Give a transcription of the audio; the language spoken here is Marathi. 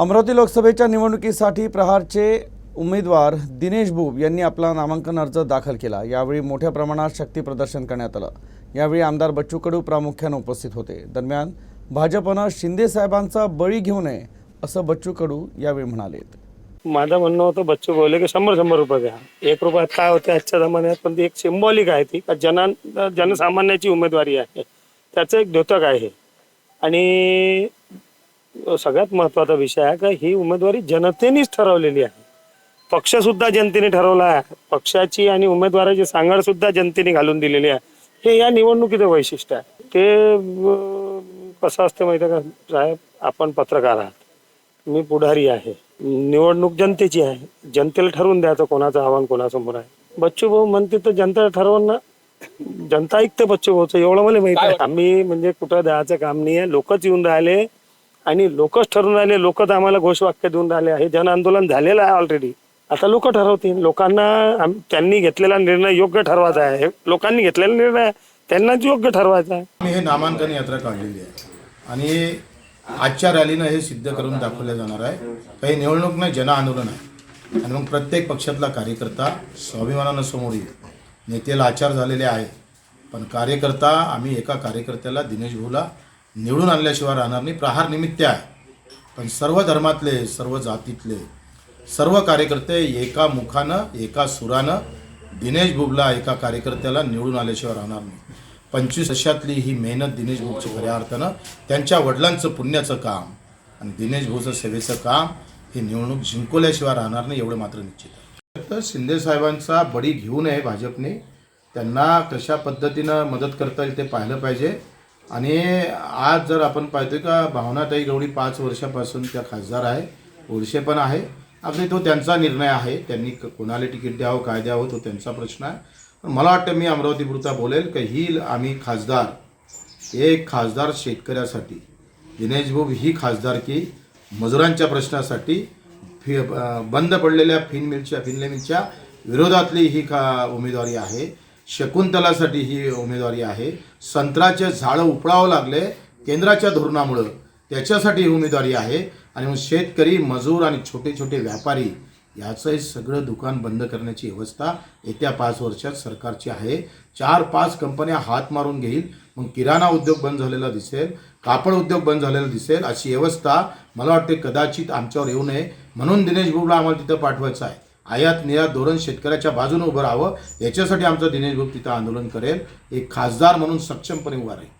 अमरावती लोकसभेच्या निवडणुकीसाठी प्रहारचे उमेदवार दिनेश बुब यांनी आपला नामांकन अर्ज दाखल केला. यावेळी मोठ्या प्रमाणात शक्ती प्रदर्शन करण्यात आलं. यावेळी आमदार बच्चू कडू प्रामुख्यानं उपस्थित होते. दरम्यान भाजपनं शिंदे साहेबांचा बळी घेऊ नये असं बच्चू कडू यावेळी म्हणाले माझं म्हणणं होतं बच्चू बोलले की शंभर शंभर रुपये द्या. एक रुपयात काय होते आजच्या जमान्यात पण ती एक सिम्बॉलिक आहे ती. का जना जनसामान्याची उमेदवारी आहे. त्याचं एक द्योतक आहे. आणि सगळ्यात महत्त्वाचा विषय आहे का ही उमेदवारी जनतेनेच ठरवलेली आहे. पक्ष सुद्धा जनतेने ठरवला आहे. पक्षाची आणि उमेदवाराची सांगड सुद्धा जनतेने घालून दिलेली आहे. हे या निवडणुकीचं वैशिष्ट्य आहे. ते कसं असतं माहिती का साहेब? आपण पत्रकार आहात. मी पुढारी आहे. निवडणूक जनतेची आहे. जनतेला ठरवून द्यायचं कोणाचं आव्हान कोणासमोर आहे. बच्चू भाऊ म्हणते तर जनता ठरवून ना. जनता ऐकते बच्चू भाऊचं. एवढं मला माहिती आहे. आम्ही म्हणजे कुठं द्यायचं काम नाही आहे लोकच येऊन राहिले. आणि लोकच ठरून राहिले लोकच आम्हाला घोषवाक्य देऊन राहिले हे जन आंदोलन झालेलं आहे ऑलरेडी आता लोक ठरवतील. लोकांना आम- त्यांनी घेतलेला निर्णय योग्य ठरवायचा आहे. लोकांनी घेतलेला निर्णय त्यांनाच योग्य ठरवायचा आहे. आम्ही हे नामांकन यात्रा काढलेली आहे. आणि आजच्या रॅलीनं हे सिद्ध करून दाखवलं जाणार आहे. काही निवडणूक नाही जन आंदोलन आहे. आणि मग प्रत्येक पक्षातला कार्यकर्ता स्वाभिमानानं समोर येईल. नेते आचार झालेले आहे. पण कार्यकर्ता आम्ही एका कार्यकर्त्याला दिनेश भाऊला निवडून आणल्याशिवाय राहणार नाही. प्रहार निमित्त आहे. पण सर्व धर्मातले सर्व जातीतले सर्व कार्यकर्ते एका मुखानं एका सुरानं दिनेश बुबला एका कार्यकर्त्याला निवडून आल्याशिवाय राहणार नाही. पंचवीस वर्षातली ही मेहनत दिनेश भाऊची खऱ्या अर्थानं त्यांच्या वडिलांचं पुण्याचं काम आणि दिनेश भाऊचं सेवेचं काम हे निवडणूक जिंकवल्याशिवाय राहणार नाही एवढं मात्र निश्चित आहे. तर शिंदे साहेबांचा बळी घेऊ नये भाजपने. त्यांना कशा पद्धतीनं मदत करता येईल ते पाहिलं पाहिजे. आणि आज जर आपण पाहतो का भावनाताई गवळी पाच वर्षापासून त्या खासदार आहे ओळशे पण आहे. अगदी तो त्यांचा निर्णय आहे. त्यांनी कोणाला तिकीट द्यावं काय द्यावं तो त्यांचा प्रश्न आहे. पण मला वाटतं मी अमरावतीपुरता बोलेल की ही आम्ही खासदार एक खासदार शेतकऱ्यासाठी दिनेश भाऊ ही खासदारकी मजुरांच्या प्रश्नासाठी फि बंद पडलेल्या फिन मिलच्या फिनले मिलच्या विरोधातली ही खा उमेदवारी आहे. शकुंतलासाठी ही उमेदवारी आहे. संत्राचे झाडं उपळावं लागले केंद्राच्या धोरणामुळं. त्याच्यासाठी ही उमेदवारी आहे. आणि मग शेतकरी मजूर आणि छोटे छोटे व्यापारी याचं हे सगळं दुकान बंद करण्याची व्यवस्था येत्या पाच वर्षात सरकारची आहे. चार पाच कंपन्या हात मारून घेईल. मग किराणा उद्योग बंद झालेला दिसेल कापड उद्योग बंद झालेला दिसेल अशी व्यवस्था मला वाटते कदाचित आमच्यावर येऊ नये. म्हणून दिनेश बुबला आम्हाला तिथं पाठवायचं आहे. आयात निर्यात धोरण शेतकऱ्याच्या बाजूने उभं राहावं याच्यासाठी आमचं दिनेश बुब तिथं आंदोलन करेल. एक खासदार म्हणून सक्षमपणे उभा राहील.